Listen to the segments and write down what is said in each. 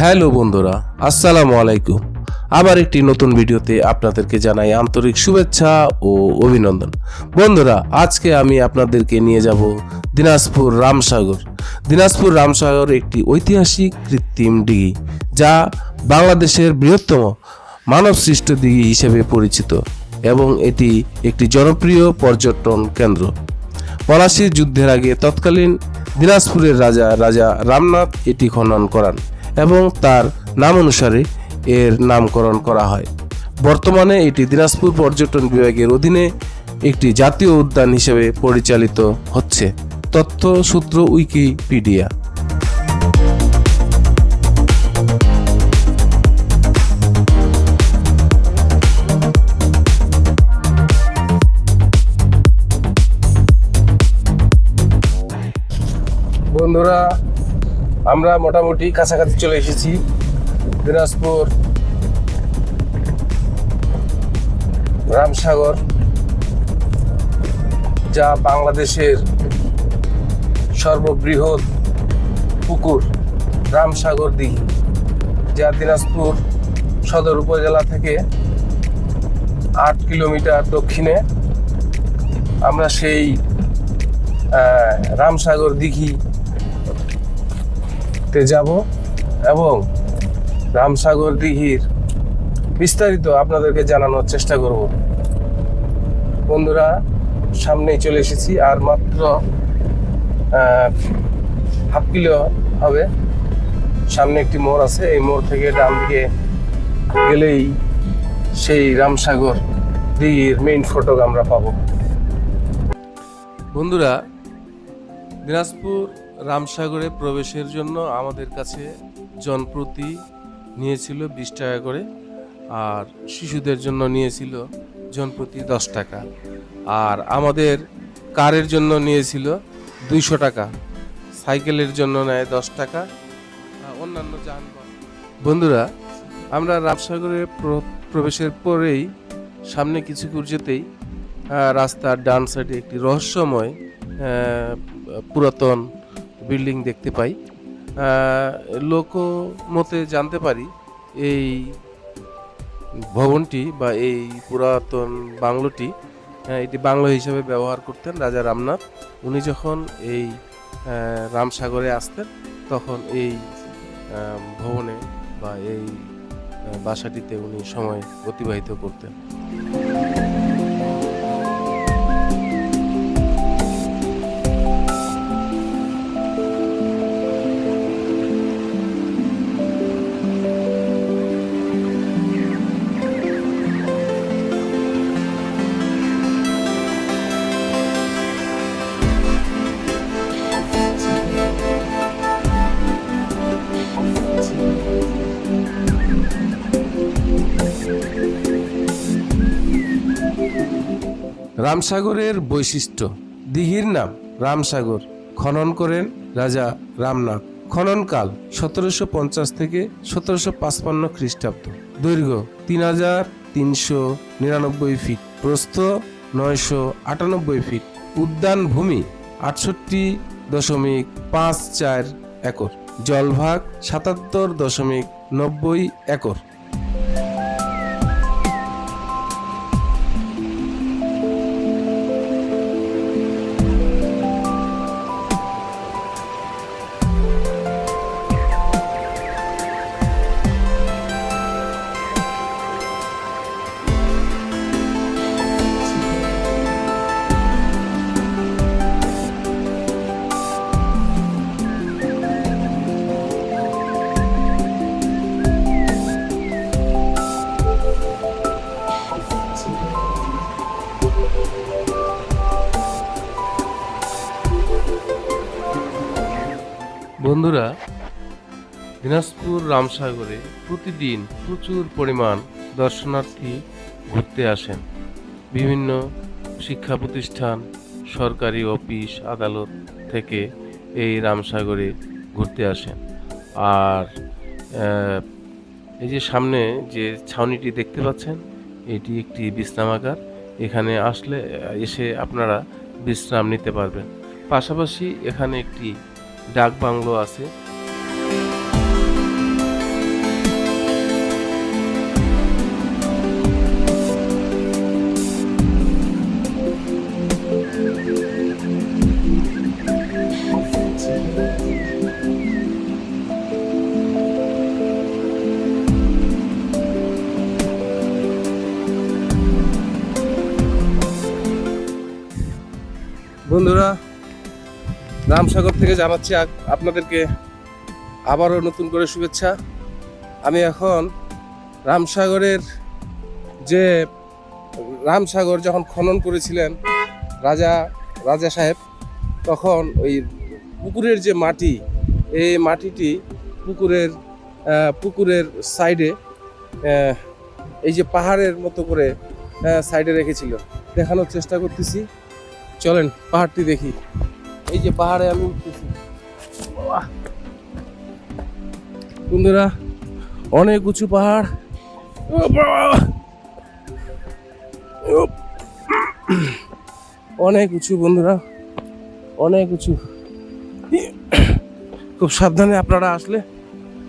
Hello বন্ধুরা, আসসালামু আলাইকুম। আবার একটি নতুন ভিডিওতে আপনাদেরকে জানাই আন্তরিক শুভেচ্ছা ও অভিনন্দন। বন্ধুরা, আজকে আমি আপনাদেরকে নিয়ে যাব দিনাজপুর রামসাগর। দিনাজপুর রামসাগর একটি ঐতিহাসিক কৃত্রিম দিঘি যা বাংলাদেশের বৃহত্তম মানবসৃষ্ট দিঘি হিসেবে পরিচিত এবং এটি একটি জনপ্রিয় পর্যটন কেন্দ্র। পলাশির যুদ্ধের আগে তৎকালীন দিনাজপুরের রাজা রাজা রামনাথ এটি খনন করান। এবং তার নাম অনুসারে এর নামকরণ করা হয়। বর্তমানে এটি দিনাজপুর পর্যটন বিভাগের অধীনে একটি জাতীয় উদ্যান হিসেবে পরিচালিত হচ্ছে। তথ্য সূত্র উইকিপিডিয়া। বন্ধুরা আমরা মোটামুটি কাছাকাছি চলে এসেছি দিনাজপুর, রামসাগর, যা বাংলাদেশের সর্ববৃহৎ পুকুর, রামসাগর দিঘি, যা দিনাজপুর সদর উপজেলা থেকে আট কিলোমিটার দক্ষিণে। আমরা সেই রামসাগর দিঘি তে যাব এবং রামসাগর দিঘির বিস্তারিত আপনাদেরকে জানানোর চেষ্টা করব। বন্ধুরা, সামনেই চলে এসেছি আর মাত্র হাফ কিলো হবে। সামনে একটি মোড় আছে, এই মোড় থেকে ডান দিকে গেলেই সেই রামসাগর দিঘির মেইন ফটক আমরা পাবো। বন্ধুরা, দিনাজপুর রামসাগরে প্রবেশের জন্য আমাদের কাছে জনপ্রতি নিয়েছিল বিশ টাকা করে, আর শিশুদের জন্য নিয়েছিল জনপ্রতি দশ টাকা। আর আমাদের কারের জন্য নিয়েছিল দুইশো টাকা, সাইকেলের জন্য নেয় দশ টাকা অন্যান্য যানবাহন। বন্ধুরা, আমরা রামসাগরে প্রবেশের পরেই সামনে কিছু দূর যেতেই রাস্তার ডান সাইডে একটি রহস্যময় পুরাতন বিল্ডিং দেখতে পাই। লোক মতে জানতে পারি এই ভবনটি বা এই পুরাতন বাংলোটি এটি বাংলো হিসেবে ব্যবহার করতেন রাজা রামনাথ। উনি যখন এই রামসাগরে আসতেন, তখন এই ভবনে বা এই বাসাটিতে উনি সময় অতিবাহিত করতেন। রামসাগরের বৈশিষ্ট্য। দিঘির নাম রামসাগর। খনন করেন রাজা রামনাথ। খননকাল সতেরোশো পঞ্চাশ থেকে সতেরোশো পাঁচপান্ন খ্রিস্টাব্দ। দৈর্ঘ্য তিন হাজার তিনশো নিরানব্বই ফিট। প্রস্থ নয়শো আটানব্বই ফিট। উদ্যান ভূমি আটষট্টি দশমিক পাঁচ চার একর। জলভাগ সাতাত্তর দশমিক নব্বই একর। বন্ধুরা, দিনাজপুর রামসাগরে প্রতিদিন প্রচুর পরিমাণ দর্শনার্থী ঘুরতে আসেন। বিভিন্ন শিক্ষা প্রতিষ্ঠান, সরকারি অফিস, আদালত থেকে এই রামসাগরে ঘুরতে আসেন। আর এই যে সামনে যে ছাউনিটি দেখতে পাচ্ছেন, এটি একটি বিশ্রামাগার। এখানে আসলে, এসে আপনারা বিশ্রাম নিতে পারবেন। পাশাপাশি এখানে একটি ডাক বাংলো আছে। বন্ধুরা রামসাগর থেকে জানাচ্ছি আপনাদেরকে আবারও নতুন করে শুভেচ্ছা। আমি এখন রামসাগরের যে রামসাগর যখন খনন করেছিলেন রাজা রাজা সাহেব, তখন ওই পুকুরের যে মাটি, এই মাটিটি পুকুরের পুকুরের সাইডে এই যে পাহাড়ের মতো করে সাইডে রেখেছিল। দেখানোর চেষ্টা করতেছি। চলেন পাহাড়টি দেখি। এই যে পাহাড়ে আমি উঠতেছি। বন্ধুরা, অনেক উঁচু পাহাড়! অনেক উঁচু বন্ধুরা, অনেক উঁচু। খুব সাবধানে আপনারা আসলে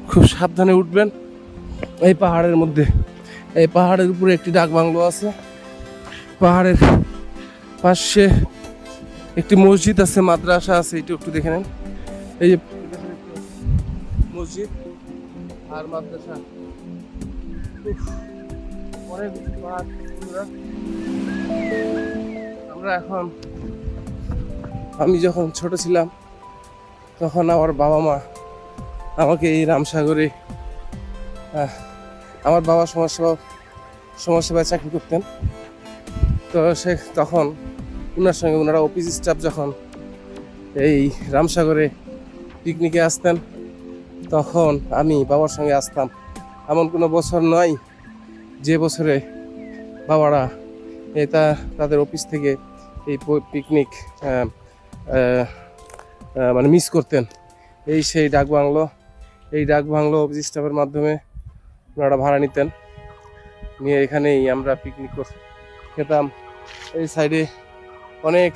খুব সাবধানে উঠবেন এই পাহাড়ের মধ্যে। এই পাহাড়ের উপরে একটি ডাক বাংলো আছে। পাহাড়ের পাশে একটি মসজিদ আছে, মাদ্রাসা আছে এটা একটু দেখে নেন। এই যে মসজিদ আর মাদ্রাসা। আমরা এখন, আমি যখন ছোট ছিলাম, তখন আমার বাবা মা আমাকে এই রামসাগরে আমার বাবা সমাজসেবা, সমাজসেবায় চাকরি করতেন। তো সে তখন ওনার সঙ্গে ওনারা অফিস স্টাফ যখন এই রামসাগরে পিকনিকে আসতেন, তখন আমি বাবার সঙ্গে আসতাম। এমন কোনো বছর নয়, যে বছরে বাবারা এটা তাদের অফিস থেকে এই পিকনিক মানে মিস করতেন। এই সেই ডাক বাংলো, এই ডাক বাংলো অফিস স্টাফের মাধ্যমে ওনারা ভাড়া নিতেন। নিয়ে এখানেই আমরা পিকনিক খেতাম। এই সাইডে অনেক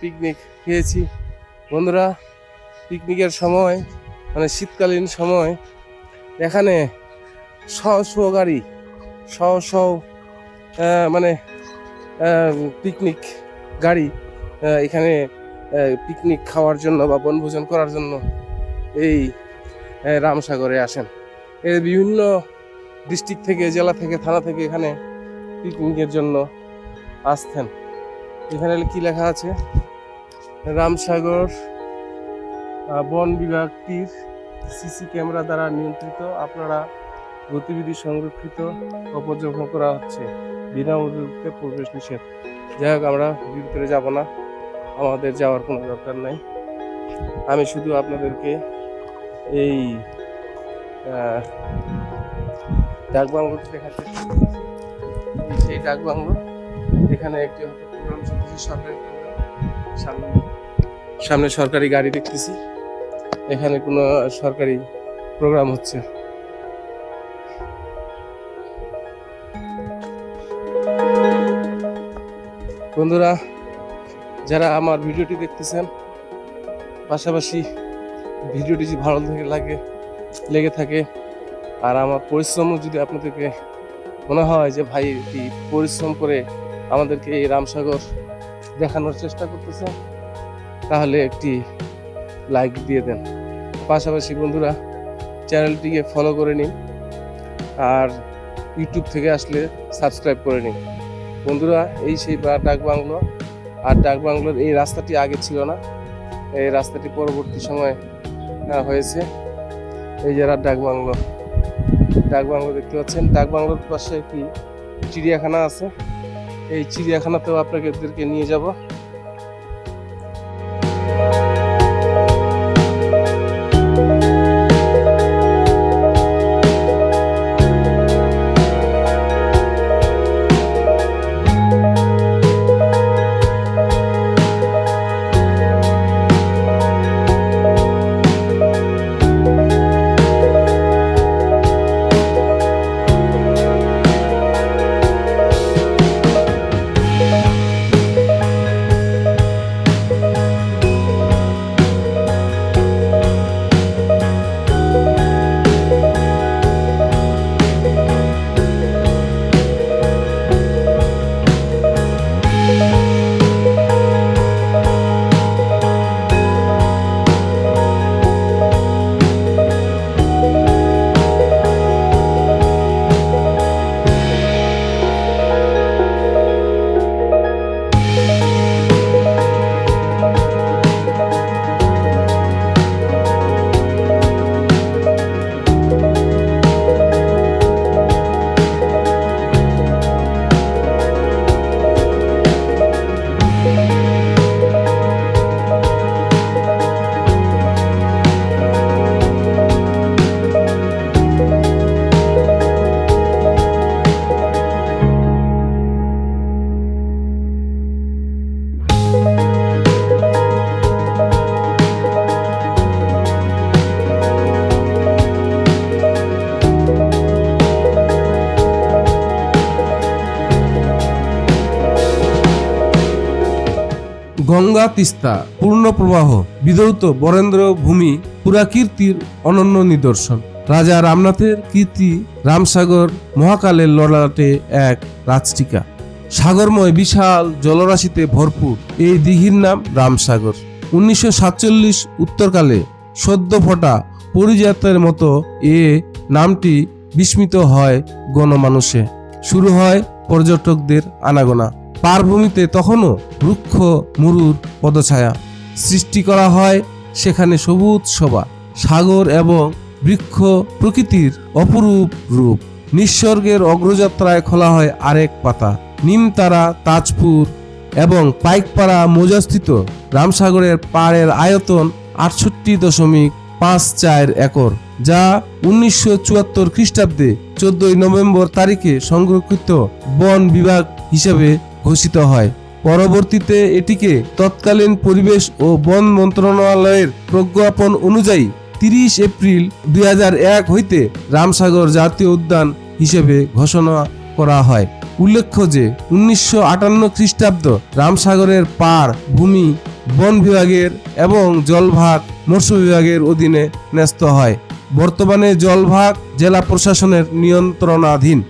পিকনিক খেয়েছি। বন্ধুরা পিকনিকের সময় মানে শীতকালীন সময়, এখানে শ শ গাড়ি শ শ মানে পিকনিক গাড়ি এখানে পিকনিক খাওয়ার জন্য বা বনভোজন করার জন্য এই রামসাগরে আসেন। এর বিভিন্ন ডিস্ট্রিক্ট থেকে, জেলা থেকে, থানা থেকে এখানে পিকনিকের জন্য আসতেন। এখানে কি লেখা আছে? রামসাগর বন বিভাগটির সিসি ক্যামেরা দ্বারা নিয়ন্ত্রিত। আপনারা গতিবিধি সংরক্ষিত পর্যবেক্ষণ করা হচ্ছে। বিনা অনুমতিতে প্রবেশ নিষেধ। যাই হোক আমরা ভিতরে যাব না। আমাদের যাওয়ার কোনো দরকার নাই। আমি শুধু আপনাদেরকে এই আহ, ডাকবাংলোটি দেখাতে এই সেই ডাকবাংলো এখানে একটি প্রোগ্রাম সামনে। সামনে। সরকারি গাড়ি দেখতেছি। এখানে কোনো সরকারি প্রোগ্রাম হচ্ছে। বন্ধুরা, যারা আমার ভিডিওটি দেখতেছেন, পাশাপাশি ভিডিওটি যদি ভালো লাগে লেগে থাকে, আর আমার পরিশ্রমও যদি আপনাদেরকে মনে হয় যে ভাই পরিশ্রম করে আমাদেরকে এই রামসাগর দেখানোর চেষ্টা করতেছে। তাহলে একটি লাইক দিয়ে দেন। পাশাপাশি বন্ধুরা চ্যানেলটিকে ফলো করে নিন আর ইউটিউব থেকে আসলে সাবস্ক্রাইব করে নিন। বন্ধুরা, এই সেই ডাক বাংলো আর ডাক বাংলোর এই রাস্তাটি আগে ছিল না। এই রাস্তাটি পরবর্তী সময় হয়েছে। এই যারা ডাক বাংলো। ডাক বাংলো দেখতে পাচ্ছেন। ডাক বাংলোর পাশে একটি চিড়িয়াখানা আছে। এই চিড়িয়াখানাতেও আপনাদেরকে নিয়ে যাব। গঙ্গা তিস্তা, পূর্ণ প্রবাহ, বিধৌত বরেন্দ্র ভূমি পুরাকীর্তির অনন্য নিদর্শন। রাজা রামনাথের কীর্তি রামসাগর মহাকালের লড়াটে এক রাজটিকা। সাগরময় বিশাল জলরাশিতে ভরপুর এই দিঘির নাম রামসাগর। উনিশশো সাতচল্লিশ উত্তরকালে সদ্য ফোটা পরিজাতের মতো এ নামটি বিস্মিত হয় গণমানুষে। শুরু হয় পর্যটকদের আনাগোনা। পারভূমিতে তখনও রুক্ষ মরুর পদছায়া সৃষ্টি করা হয় সেখানে সবুজ শোভা, সাগর এবং বৃক্ষ প্রকৃতির অপরূপ রূপ। নিঃস্বর্গের অগ্রযাত্রায় খোলা হয় আরেক পাতা, নিমতারা, তাজপুর এবং পাইকপাড়া মৌজাস্থিত রামসাগরের পাড়ের আয়তন আটষট্টি দশমিক পাঁচ চার একর, যা উনিশশো চুয়াত্তর খ্রিস্টাব্দে চোদ্দই নভেম্বর তারিখে সংরক্ষিত বন বিভাগ হিসেবে ঘোষিত হয়। পরবর্তীতে এটিকে তৎকালীন পরিবেশ ও বন মন্ত্রণালয়ের প্রজ্ঞাপন অনুযায়ী তিরিশ এপ্রিল দুই হাজার এক হইতে রামসাগর জাতীয় উদ্যান হিসেবে ঘোষণা করা হয়। উল্লেখ্য যে, উনিশশো আটান্ন খ্রিস্টাব্দ রামসাগরের পার ভূমি বন বিভাগের এবং জলভাগ মৎস্য বিভাগের অধীনে ন্যস্ত হয়। বর্তমানে জলভাগ জেলা প্রশাসনের নিয়ন্ত্রণাধীন।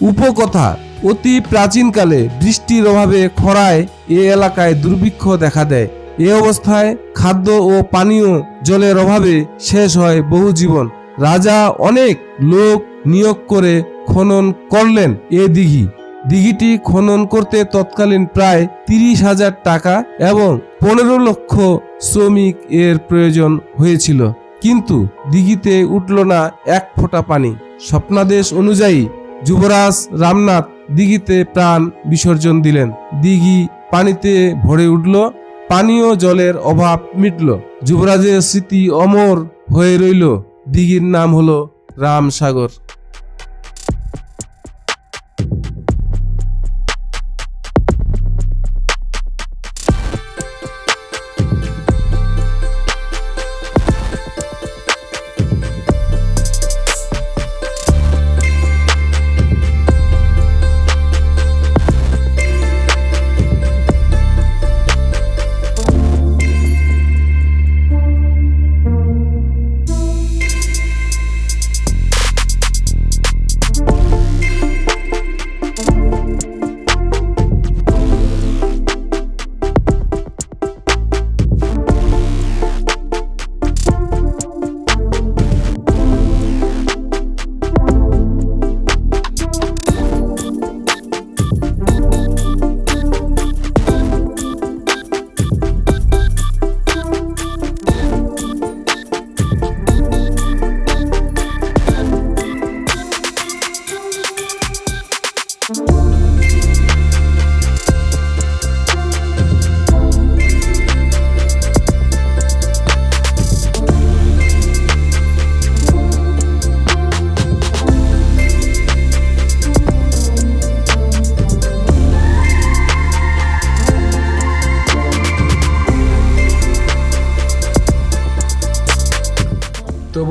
উপকথা অতি প্রাচীনকালে বৃষ্টির অভাবে খরায় এ এলাকায় দুর্ভিক্ষ দেখা দেয়। এ অবস্থায় খাদ্য ও পানীয় জলের অভাবে শেষ হয় বহু জীবন। রাজা অনেক লোক নিয়োগ করে খনন করলেন এ দিঘি। দিঘিটি খনন করতে তৎকালীন প্রায় তিরিশ হাজার টাকা এবং পনেরো লক্ষ শ্রমিক এর প্রয়োজন হয়েছিল। কিন্তু দিঘিতে উঠল না এক ফোঁটা পানি। স্বপ্নাদেশ অনুযায়ী যুবরাজ রামনাথ দিঘিতে প্রাণ বিসর্জন দিলেন। দিঘি পানিতে ভরে উঠল, পানীয় জলের অভাব মিটল। যুবরাজের স্মৃতি অমর হয়ে রইল। দিঘির নাম হলো রামসাগর।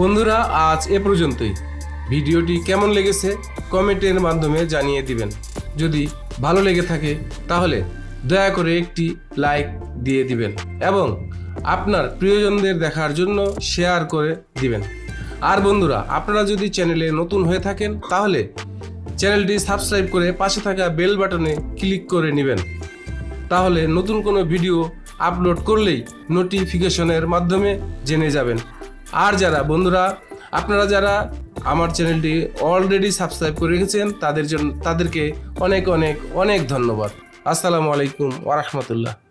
বন্ধুরা, আজ এ পর্যন্তই। ভিডিওটি কেমন লেগেছে কমেন্টের মাধ্যমে জানিয়ে দিবেন। যদি ভালো লেগে থাকে, তাহলে দয়া করে একটি লাইক দিয়ে দিবেন এবং আপনার প্রিয়জনদের দেখার জন্য শেয়ার করে দিবেন। আর বন্ধুরা, আপনারা যদি চ্যানেলে নতুন হয়ে থাকেন, তাহলে চ্যানেলটি সাবস্ক্রাইব করে পাশে থাকা বেল বাটনে ক্লিক করে নেবেন। তাহলে নতুন কোনো ভিডিও আপলোড করলেই নোটিফিকেশনের মাধ্যমে জেনে যাবেন। আর যারা, বন্ধুরা, আপনারা যারা আমার চ্যানেলটি অলরেডি সাবস্ক্রাইব করে রেখেছেন, তাদের জন্য, তাদেরকে অনেক অনেক অনেক ধন্যবাদ। আসসালামু আলাইকুম ওরহমতুল্লাহ